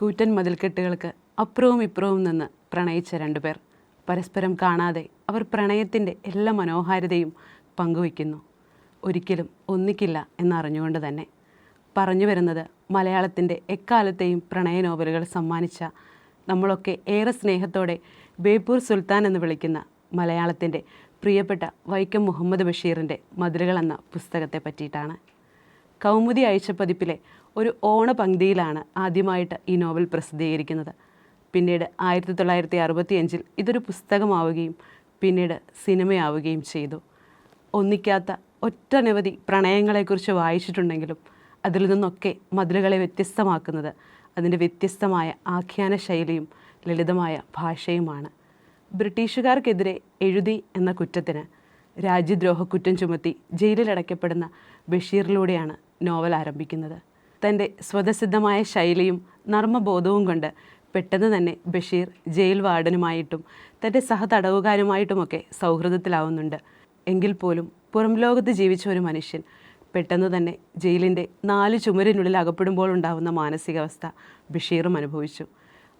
കൂറ്റൻ മതിൽക്കെട്ടുകൾക്ക് അപ്പുറവും ഇപ്പുറവും നിന്ന് പ്രണയിച്ച രണ്ടുപേർ. പരസ്പരം കാണാതെ അവർ പ്രണയത്തിന്റെ എല്ലാ മനോഹാരിതയും പങ്കുവയ്ക്കുന്നു. ഒരിക്കലും ഒന്നിക്കില്ല എന്നറിഞ്ഞുകൊണ്ട് തന്നെ. പറഞ്ഞു വരുന്നത് മലയാളത്തിന്റെ എക്കാലത്തെയും പ്രണയ നോവലുകൾ സമ്മാനിച്ച നമ്മളൊക്കെ ഏറെ സ്നേഹത്തോടെ ബേപ്പൂർ സുൽത്താൻ എന്ന് വിളിക്കുന്ന മലയാളത്തിന്റെ പ്രിയപ്പെട്ട വൈക്കം മുഹമ്മദ് ബഷീറിന്റെ മതിലുകൾ എന്ന പുസ്തകത്തെ പറ്റിയിട്ടാണ്. കൗമുദി ആഴ്ചപ്പതിപ്പിലെ ഒരു ഓണപംക്തിയിലാണ് ആദ്യമായിട്ട് ഈ നോവൽ പ്രസിദ്ധീകരിക്കുന്നത്. പിന്നീട് ആയിരത്തി തൊള്ളായിരത്തി അറുപത്തിയഞ്ചിൽ ഇതൊരു പുസ്തകമാവുകയും പിന്നീട് സിനിമയാവുകയും ചെയ്തു. ഒന്നിക്കാത്ത ഒട്ടനവധി പ്രണയങ്ങളെക്കുറിച്ച് വായിച്ചിട്ടുണ്ടെങ്കിലും അതിൽ നിന്നൊക്കെ മതിലുകളെ വ്യത്യസ്തമാക്കുന്നത് അതിന്റെ വ്യത്യസ്തമായ ആഖ്യാന ശൈലിയും ലളിതമായ ഭാഷയുമാണ്. ബ്രിട്ടീഷുകാർക്കെതിരെ എഴുതി എന്ന കുറ്റത്തിന് രാജ്യദ്രോഹ കുറ്റം ചുമത്തി ജയിലിലടയ്ക്കപ്പെടുന്ന ബഷീറിലൂടെയാണ് നോവൽ ആരംഭിക്കുന്നത്. തന്റെ സ്വതസിദ്ധമായ ശൈലിയും നർമ്മബോധവും കൊണ്ട് പെട്ടെന്ന് തന്നെ ബഷീർ ജയിൽ വാർഡനുമായിട്ടും തന്റെ സഹതടവുകാരുമായിട്ടുമൊക്കെ സൗഹൃദത്തിലാവുന്നുണ്ട്. എങ്കിൽ പോലും പുറം ലോകത്ത് ജീവിച്ച ഒരു മനുഷ്യൻ പെട്ടെന്ന് തന്നെ ജയിലിന്റെ നാല് ചുമരിനുള്ളിൽ അകപ്പെടുമ്പോൾ ഉണ്ടാകുന്ന മാനസികാവസ്ഥ ബഷീറും അനുഭവിച്ചു.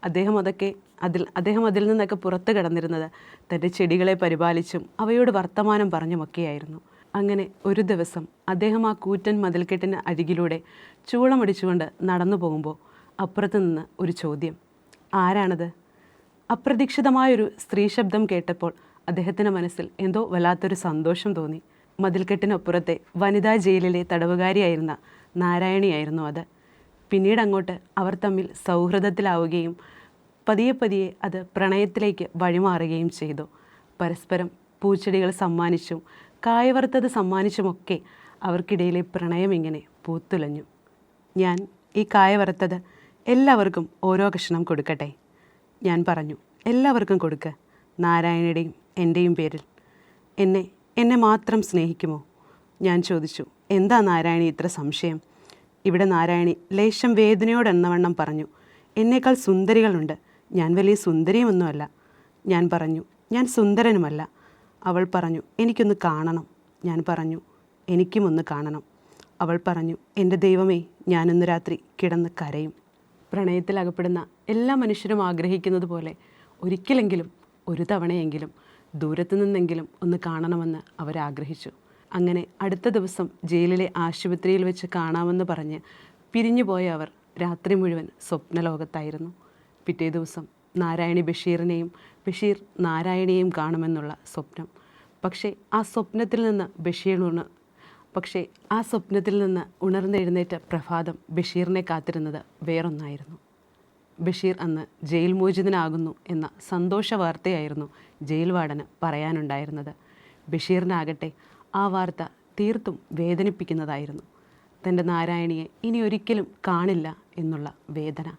അദ്ദേഹം അതൊക്കെ അതിൽ അദ്ദേഹം അതിൽ നിന്നൊക്കെ പുറത്തു കിടന്നിരുന്നത് തന്റെ ചെടികളെ പരിപാലിച്ചും അവയോട് വർത്തമാനം പറഞ്ഞുമൊക്കെയായിരുന്നു. അങ്ങനെ ഒരു ദിവസം അദ്ദേഹം ആ കൂറ്റൻ മതിൽക്കെട്ടിന് അരികിലൂടെ ചൂളമടിച്ചുകൊണ്ട് നടന്നു പോകുമ്പോൾ അപ്പുറത്ത് നിന്ന് ഒരു ചോദ്യം. ആരാണത്? അപ്രതീക്ഷിതമായൊരു സ്ത്രീ ശബ്ദം കേട്ടപ്പോൾ അദ്ദേഹത്തിന്റെ മനസ്സിൽ എന്തോ വല്ലാത്തൊരു സന്തോഷം തോന്നി. മതിൽക്കെട്ടിനപ്പുറത്തെ വനിതാ ജയിലിലെ തടവുകാരിയായിരുന്ന നാരായണിയായിരുന്നു അത്. പിന്നീട് അങ്ങോട്ട് അവർ തമ്മിൽ സൗഹൃദത്തിലാവുകയും പതിയെ പതിയെ അത് പ്രണയത്തിലേക്ക് വഴിമാറുകയും ചെയ്തു. പരസ്പരം പൂച്ചെടികൾ സമ്മാനിച്ചും കായവറുത്തത് സമ്മാനിച്ചുമൊക്കെ അവർക്കിടയിലെ പ്രണയം ഇങ്ങനെ പൂത്തുലഞ്ഞു. ഞാൻ ഈ കായ വറുത്തത് എല്ലാവർക്കും ഓരോ കഷ്ണം കൊടുക്കട്ടെ? ഞാൻ പറഞ്ഞു എല്ലാവർക്കും കൊടുക്ക്. നാരായണയുടെയും എന്റെയും പേരിൽ. എന്നെ എന്നെ മാത്രം സ്നേഹിക്കുമോ? ഞാൻ ചോദിച്ചു എന്താ നാരായണി ഇത്ര സംശയം? ഇവിടെ നാരായണി ലേശം വേദനയോടെന്നവണ്ണം പറഞ്ഞു എന്നേക്കാൾ സുന്ദരികളുണ്ട്. ഞാൻ വലിയ സുന്ദരിയുമൊന്നുമല്ല. ഞാൻ പറഞ്ഞു ഞാൻ സുന്ദരനുമല്ല. അവൾ പറഞ്ഞു എനിക്കൊന്ന് കാണണം. ഞാൻ പറഞ്ഞു എനിക്കും ഒന്ന് കാണണം. അവൾ പറഞ്ഞു എന്റെ ദൈവമേ ഞാനിന്ന് രാത്രി കിടന്ന് കരയും. പ്രണയത്തിൽ അകപ്പെടുന്ന എല്ലാ മനുഷ്യരും ആഗ്രഹിക്കുന്നത് പോലെ ഒരിക്കലെങ്കിലും ഒരു തവണയെങ്കിലും ദൂരത്തു നിന്നെങ്കിലും ഒന്ന് കാണണമെന്ന് അവരാഗ്രഹിച്ചു അങ്ങനെ അടുത്ത ദിവസം ജയിലിലെ ആശുപത്രിയിൽ വെച്ച് കാണാമെന്ന് പറഞ്ഞ് പിരിഞ്ഞുപോയ അവർ രാത്രി മുഴുവൻ സ്വപ്നലോകത്തായിരുന്നു. പിറ്റേ ദിവസം നാരായണി ബഷീറിനെയും ബഷീർ നാരായണിയെയും കാണുമെന്നുള്ള സ്വപ്നം. പക്ഷേ ആ സ്വപ്നത്തിൽ നിന്ന് ബഷീർ ഉണ പക്ഷേ ആ സ്വപ്നത്തിൽ നിന്ന് ഉണർന്നെഴുന്നേറ്റ പ്രഭാതം ബഷീറിനെ കാത്തിരുന്നത് വേറൊന്നായിരുന്നു. ബഷീർ അന്ന് ജയിൽ മോചിതനാകുന്നു എന്ന സന്തോഷ വാർത്തയായിരുന്നു ജയിൽ വാർഡന് പറയാനുണ്ടായിരുന്നത്. ബഷീറിനാകട്ടെ ആ വാർത്ത തീർത്തും വേദനിപ്പിക്കുന്നതായിരുന്നു. തന്റെ നാരായണിയെ ഇനി ഒരിക്കലും കാണില്ല എന്നുള്ള വേദന.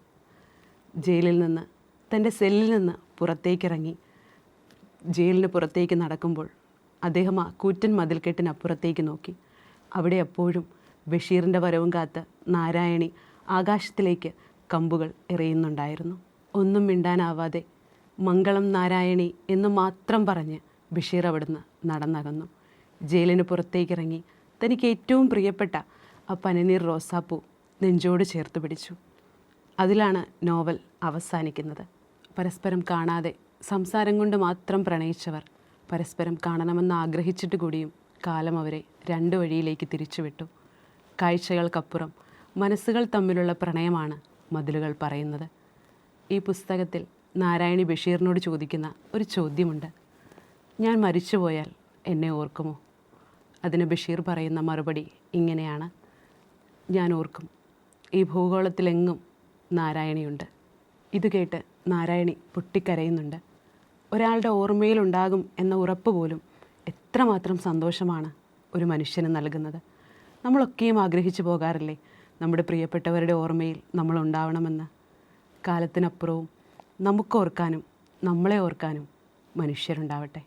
ജയിലിൽ നിന്ന് തന്റെ സെല്ലിൽ നിന്ന് പുറത്തേക്കിറങ്ങി. ജയിലിന് പുറത്തേക്ക് നടക്കുമ്പോൾ അദ്ദേഹം ആ കൂറ്റൻ മതിൽക്കെട്ടിനപ്പുറത്തേക്ക് നോക്കി. അവിടെ എപ്പോഴും ബഷീറിന്റെ വരവും കാത്ത് നാരായണി ആകാശത്തിലേക്ക് കമ്പുകൾ എറിയുന്നുണ്ടായിരുന്നു. ഒന്നും മിണ്ടാനാവാതെ മംഗളം നാരായണി എന്ന് മാത്രം പറഞ്ഞ് ബഷീർ അവിടുന്ന് നടന്നകന്നു. ജയിലിന് പുറത്തേക്കിറങ്ങി തനിക്ക് ഏറ്റവും പ്രിയപ്പെട്ട ആ പനിനീർ റോസാപ്പൂ നെഞ്ചോട് ചേർത്ത് പിടിച്ചു. അതിലാണ് നോവൽ അവസാനിക്കുന്നത്. പരസ്പരം കാണാതെ സംസാരം കൊണ്ട് മാത്രം പ്രണയിച്ചവർ പരസ്പരം കാണണമെന്ന് ആഗ്രഹിച്ചിട്ട് കൂടിയും കാലം അവരെ രണ്ട് വഴിയിലേക്ക് തിരിച്ചുവിട്ടു കാഴ്ചകൾക്കപ്പുറം മനസ്സുകൾ തമ്മിലുള്ള പ്രണയമാണ് മതിലുകൾ പറയുന്നത്. ഈ പുസ്തകത്തിൽ നാരായണി ബഷീറിനോട് ചോദിക്കുന്ന ഒരു ചോദ്യമുണ്ട്. ഞാൻ മരിച്ചുപോയാൽ എന്നെ ഓർക്കുമോ? അതിന് ബഷീർ പറയുന്ന മറുപടി ഇങ്ങനെയാണ്. ഞാൻ ഓർക്കും. ഈ ഭൂഗോളത്തിലെങ്ങും നാരായണിയുണ്ട്. ഇത് കേട്ട് നാരായണി പൊട്ടിക്കരയുന്നുണ്ട്. ഒരാളുടെ ഓർമ്മയിലുണ്ടാകും എന്ന ഉറപ്പ് പോലും എത്രമാത്രം സന്തോഷമാണ് ഒരു മനുഷ്യന് നൽകുന്നത്. നമ്മളൊക്കെയും ആഗ്രഹിച്ചു പോകാറില്ലേ നമ്മുടെ പ്രിയപ്പെട്ടവരുടെ ഓർമ്മയിൽ നമ്മൾ ഉണ്ടാവണമെന്ന്. കാലത്തിനപ്പുറവും നമുക്കോർക്കാനും നമ്മളെ ഓർക്കാനും മനുഷ്യരുണ്ടാവട്ടെ.